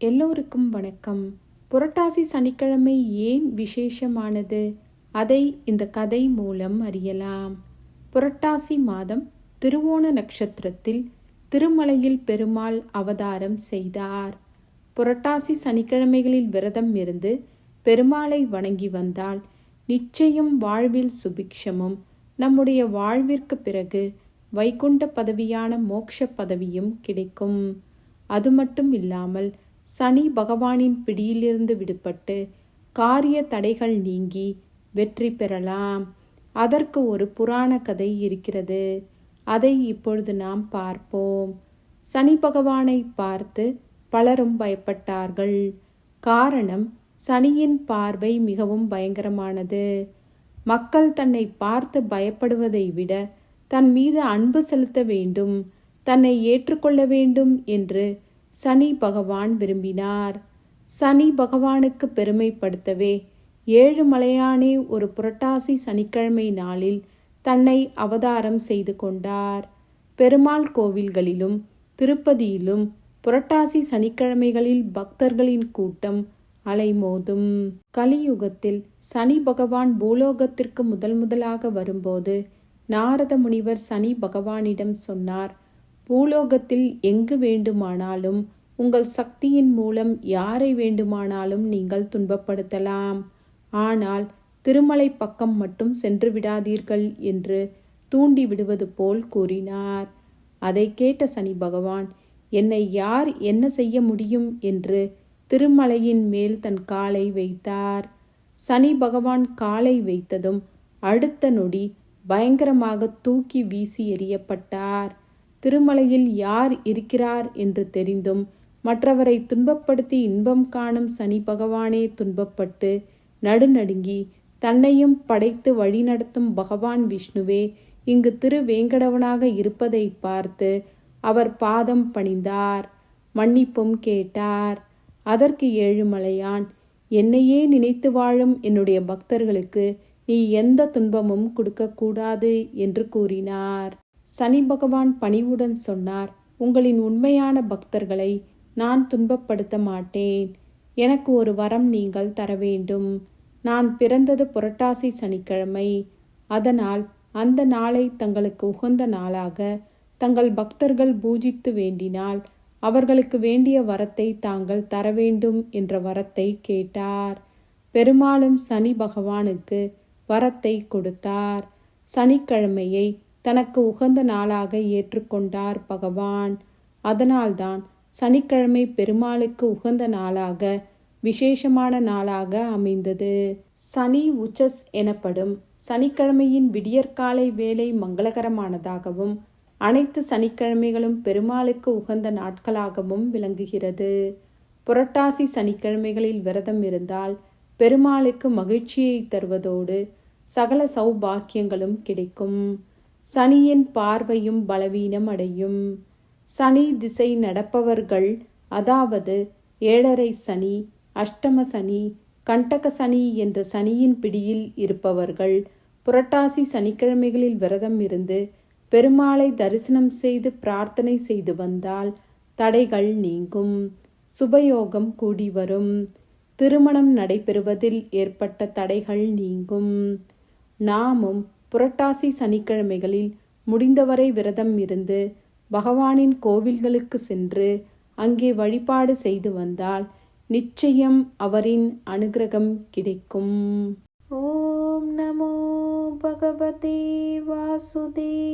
எல்லோருக்கும் வணக்கம். புரட்டாசி சனிக்கிழமை ஏன் விசேஷமானது? அதை இந்த கதை மூலம் அறியலாம். புரட்டாசி மாதம் திருவோண நட்சத்திரத்தில் திருமலையில் பெருமாள் அவதாரம் செய்தார். புரட்டாசி சனிக்கிழமைகளில் விரதம் இருந்து பெருமாளை வணங்கி வந்தால் நிச்சயம் வாழ்வில் சுபிக்ஷமும் நம்முடைய வாழ்விற்கு பிறகு வைகுண்ட பதவியான மோக்ஷ பதவியும் கிடைக்கும். அது மட்டும் இல்லாமல் சனி பகவானின் பிடியிலிருந்து விடுபட்டு காரிய தடைகள் நீங்கி வெற்றி பெறலாம். அதற்கு ஒரு புராண கதை இருக்கிறது. அதை இப்பொழுது நாம் பார்ப்போம். சனி பகவானை பார்த்து பலரும் பயப்பட்டார்கள். காரணம் சனியின் பார்வை மிகவும் பயங்கரமானது. மக்கள் தன்னை பார்த்து பயப்படுவதை விட தன் மீது அன்பு செலுத்த வேண்டும் தன்னை ஏற்றுக்கொள்ள வேண்டும் என்று சனி பகவான் விரும்பினார். சனி பகவானுக்கு பெருமைப்படுத்தவே ஏழு மலையானே ஒரு புரட்டாசி சனிக்கிழமை நாளில் தன்னை அவதாரம் செய்து கொண்டார். பெருமாள் கோவில்களிலும் திருப்பதியிலும் புரட்டாசி சனிக்கிழமைகளில் பக்தர்களின் கூட்டம் அலைமோதும். கலியுகத்தில் சனி பகவான் பூலோகத்திற்கு முதல் முதலாக வரும்போது நாரத முனிவர் சனி பகவானிடம் சொன்னார் பூலோகத்தில் எங்கு வேண்டுமானாலும் உங்கள் சக்தியின் மூலம் யாரை வேண்டுமானாலும் நீங்கள் துன்பப்படுத்தலாம். ஆனால் திருமலை பக்கம் மட்டும் சென்று விடாதீர்கள் என்று தூண்டி விடுவது போல் கூறினார். அதை கேட்ட சனி பகவான் என்னை யார் என்ன செய்ய முடியும்? என்று திருமலையின் மேல் தன் காலை வைத்தார். சனி பகவான் காலை வைத்ததும் அடுத்த நொடி பயங்கரமாக தூக்கி வீசி எறியப்பட்டார். திருமலையில் யார் இருக்கிறார் என்று தெரிந்தும் மற்றவரை துன்பப்படுத்தி இன்பம் காணும் சனி பகவானே துன்பப்பட்டு நடுநடுங்கி தன்னையும் படைத்து வழிநடத்தும் பகவான் விஷ்ணுவே இங்கு திருவேங்கடவனாக இருப்பதை பார்த்து அவர் பாதம் பணிந்தார் மன்னிப்பும் கேட்டார். அதற்கு ஏழுமலையான் என்னையே நினைத்து வாழும் என்னுடைய பக்தர்களுக்கு நீ எந்த துன்பமும் கொடுக்கக்கூடாது என்று கூறினார். சனி பகவான் பணிவுடன் சொன்னார் உங்களின் உண்மையான பக்தர்களை நான் துன்பப்படுத்த மாட்டேன். எனக்கு ஒரு வரம் நீங்கள் தர வேண்டும். நான் பிறந்தது புரட்டாசி சனிக்கிழமை. அதனால் அந்த நாளை தங்களுக்கு உகந்த நாளாக தங்கள் பக்தர்கள் பூஜித்து வேண்டினால் அவர்களுக்கு வேண்டிய வரத்தை தாங்கள் தர வேண்டும் என்ற வரத்தை கேட்டார். பெருமாளும் சனி பகவானுக்கு வரத்தை கொடுத்தார். சனிக்கிழமையை தனக்கு உகந்த நாளாக ஏற்றுக்கொண்டார் பகவான். அதனால்தான் சனிக்கிழமை பெருமாளுக்கு உகந்த நாளாக விசேஷமான நாளாக அமைந்தது. சனி உச்சஸ் எனப்படும் சனிக்கிழமையின் விடியற்காலை வேலை மங்களகரமானதாகவும் அனைத்து சனிக்கிழமைகளும் பெருமாளுக்கு உகந்த நாட்களாகவும் விளங்குகிறது. புரட்டாசி சனிக்கிழமைகளில் விரதம் இருந்தால் பெருமாளுக்கு மகிழ்ச்சியை தருவதோடு சகல சௌபாக்கியங்களும் கிடைக்கும். சனியின் பார்வையும் பலவீனம் அடையும். சனி திசை நடப்பவர்கள் அதாவது ஏழரை சனி அஷ்டம சனி கண்டக சனி என்ற சனியின் பிடியில் இருப்பவர்கள் புரட்டாசி சனிக்கிழமைகளில் விரதம் இருந்து பெருமாளை தரிசனம் செய்து பிரார்த்தனை செய்து வந்தால் தடைகள் நீங்கும். சுபயோகம் கூடி வரும். திருமணம் நடைபெறுவதில் ஏற்பட்ட தடைகள் நீங்கும். நாமும் புரட்டாசி சனிக்கிழமைகளில் முடிந்தவரை விரதம் இருந்து பகவானின் கோவில்களுக்கு சென்று அங்கே வழிபாடு செய்து வந்தால் நிச்சயம் அவரின் அனுகிரகம் கிடைக்கும். ஓம் நமோ பகவதே வாசுதேவாய